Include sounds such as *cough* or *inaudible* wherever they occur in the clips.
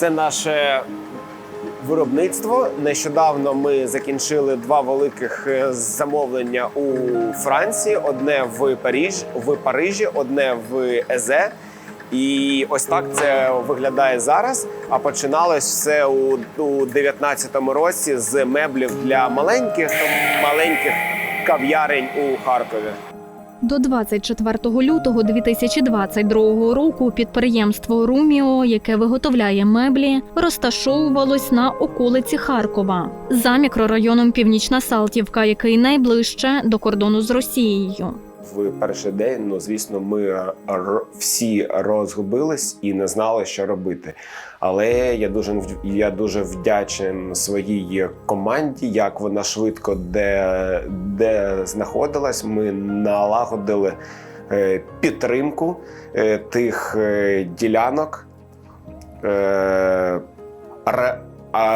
Це наше виробництво. Нещодавно ми закінчили два великих е, замовлення у Франції: одне в Париж, в Парижі, одне в Езе. І ось так це виглядає зараз. А починалось все у, у 19-му році з меблів для маленьких маленьких кав'ярень у Харкові. До 24 лютого 2022 року підприємство Руміо, яке виготовляє меблі, розташовувалось на околиці Харкова за мікрорайоном Північна Салтівка, який найближче до кордону з Росією. В перший день, ну звісно, ми всі розгубились і не знали, що робити. Але я дуже я дуже вдячен своїй команді, як вона швидко де, де знаходилась. Ми налагодили е, підтримку е, тих е, ділянок. Е, а,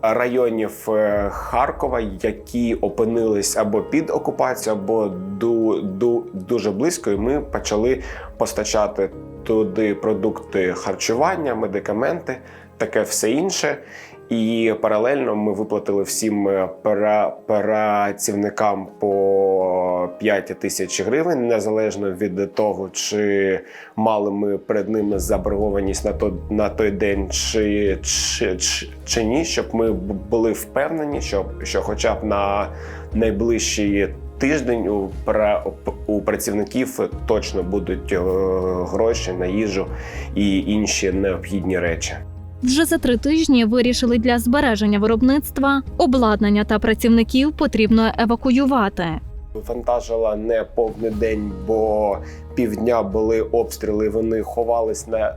районів е, Харкова, які опинились або під окупацією, або ду, ду, дуже близько, і ми почали постачати туди продукти харчування, медикаменти, таке все інше. І паралельно ми виплатили всім е, працівникам по 5 тисяч гривень, незалежно від того, чи мали ми перед ними заборгованість на то на той день, чи, чи, чи, чи ні, щоб ми були впевнені, що, що хоча б на найближчий тиждень у, у працівників точно будуть е, гроші на їжу і інші необхідні речі. Вже за три тижні вирішили для збереження виробництва обладнання та працівників потрібно евакуювати. Вантажила не повний день, бо півдня були обстріли. Вони ховались на,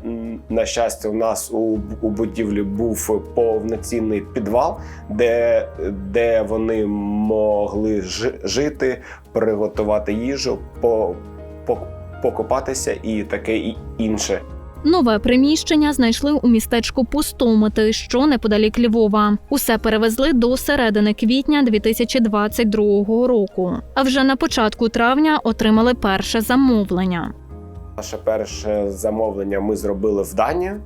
на щастя. У нас у, у будівлі був повноцінний підвал, де, де вони могли ж, жити, приготувати їжу, по, по, покопатися і таке інше. Нове приміщення знайшли у містечку Пустомити, що неподалік Львова. Усе перевезли до середини квітня 2022 року. А вже на початку травня отримали перше замовлення. Наше перше замовлення ми зробили в Данію,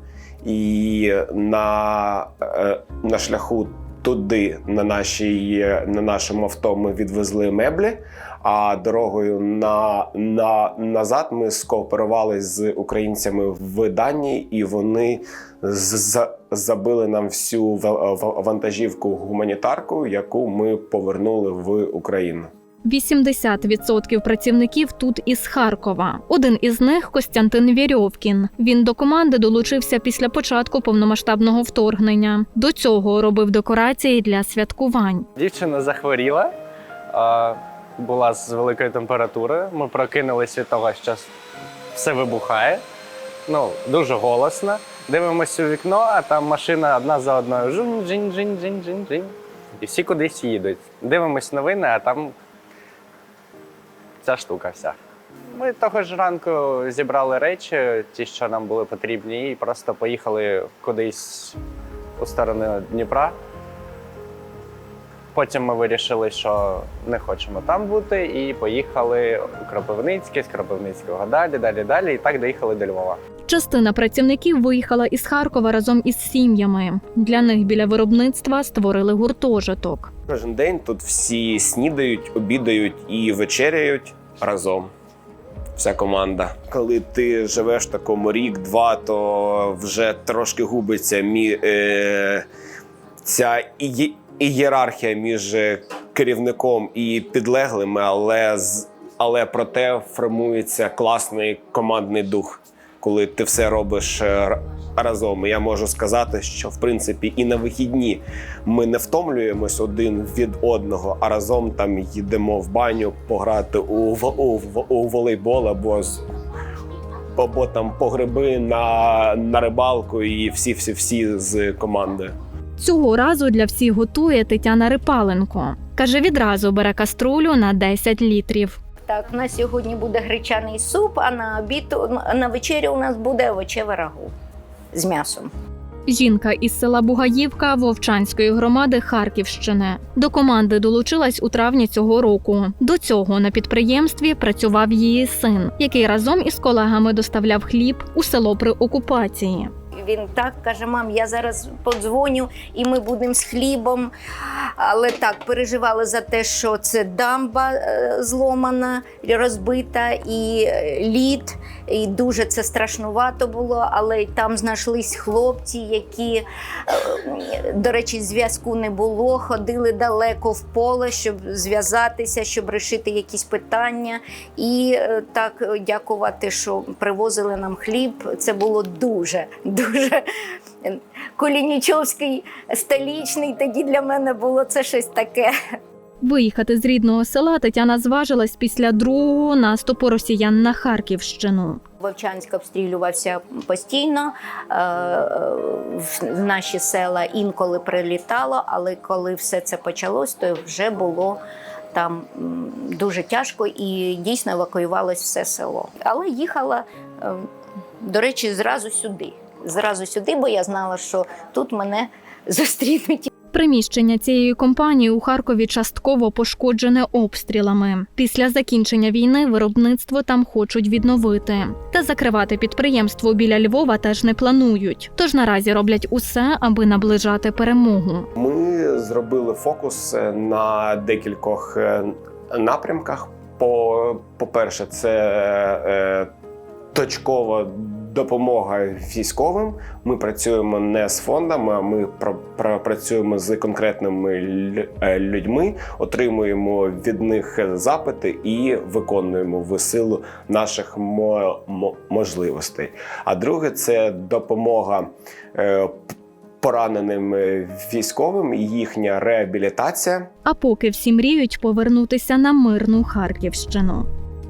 і на, е, на шляху туди, на, нашій, на нашому авто, ми відвезли меблі. А дорогою на, на, назад ми скооперувалися з українцями в Данії, і вони з- забили нам всю ва- ва- вантажівку гуманітарку, яку ми повернули в Україну. 80% працівників тут із Харкова. Один із них Костянтин Вірьовкін. Він до команди долучився після початку повномасштабного вторгнення. До цього робив декорації для святкувань. Дівчина захворіла, а, була з великою температурою. Ми прокинулися від того, що все вибухає. Ну, дуже голосно. Дивимося у вікно, а там машина одна за одною. Жунь, джинь, джинь, джинь, джинь, джинь. І всі кудись їдуть. Дивимось новини, а там ця штука вся. Ми того ж ранку зібрали речі, ті, що нам були потрібні, і просто поїхали кудись у сторону Дніпра. Потім ми вирішили, що не хочемо там бути, і поїхали у Кропивницьке, з Кропивницького далі, далі, далі, і так доїхали до Львова. Частина працівників виїхала із Харкова разом із сім'ями. Для них біля виробництва створили гуртожиток. Кожен день тут всі снідають, обідають і вечеряють разом. Вся команда. Коли ти живеш в такому рік-два, то вже трошки губиться мі, е, ця іє- ієрархія між керівником і підлеглими, але, але проте формується класний командний дух, коли ти все робиш е, разом. Я можу сказати, що в принципі і на вихідні ми не втомлюємось один від одного, а разом там їдемо в баню пограти у, у, у волейбол або з. Або там по гриби на, на рибалку і всі всі всі з командою. Цього разу для всіх готує Тетяна Рипаленко. Каже, відразу бере каструлю на 10 літрів. Так, у нас сьогодні буде гречаний суп, а на обід на вечерю у нас буде овочеве рагу з м'ясом. Жінка із села Бугаївка Вовчанської громади Харківщини. До команди долучилась у травні цього року. До цього на підприємстві працював її син, який разом із колегами доставляв хліб у село при окупації. Він так каже: мам, я зараз подзвоню і ми будемо з хлібом. Але так переживали за те, що це дамба е, зломана, розбита, і е, лід, і дуже це страшнувато було. Але там знайшлись хлопці, які, е, до речі, зв'язку не було, ходили далеко в поле, щоб зв'язатися, щоб рішити якісь питання. І так дякувати, що привозили нам хліб. Це було дуже, дуже. Е, Колінічовський столічний тоді для мене було це щось таке. Виїхати з рідного села Тетяна зважилась після другого наступу росіян на Харківщину. Вовчанськ обстрілювався постійно. е, В наші села інколи прилітало, але коли все це почалось, то вже було там дуже тяжко і дійсно евакуювалось все село. Але їхала, е, до речі, зразу сюди. Зразу сюди, бо я знала, що тут мене *laughs* зустрінуть Приміщення цієї компанії у Харкові частково пошкоджене обстрілами. Після закінчення війни виробництво там хочуть відновити. Та закривати підприємство біля Львова теж не планують. Тож наразі роблять усе, аби наближати перемогу. Ми зробили фокус е, на декількох е, напрямках. По, по-перше, це е, точкова допомога військовим. Ми працюємо не з фондами, а ми працюємо з конкретними е, людьми, отримуємо від них запити і виконуємо в силу наших мо, мо- можливостей. А друге це допомога. Е, Пораненим е, військовим і їхня реабілітація. А поки всі мріють повернутися на мирну Харківщину.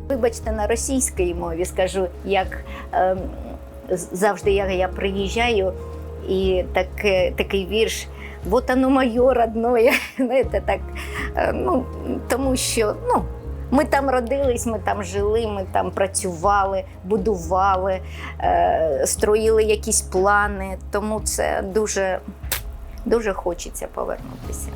Вибачте, на російській мові скажу, як ем, з- завжди я, я приїжджаю, і таке, такий вірш. Вот оно моє родное. *laughs* Знаєте, так, е, ну, тому що ну, ми там родились, ми там жили, ми там працювали, будували, е, строїли якісь плани. Тому це дуже, дуже хочеться повернутися.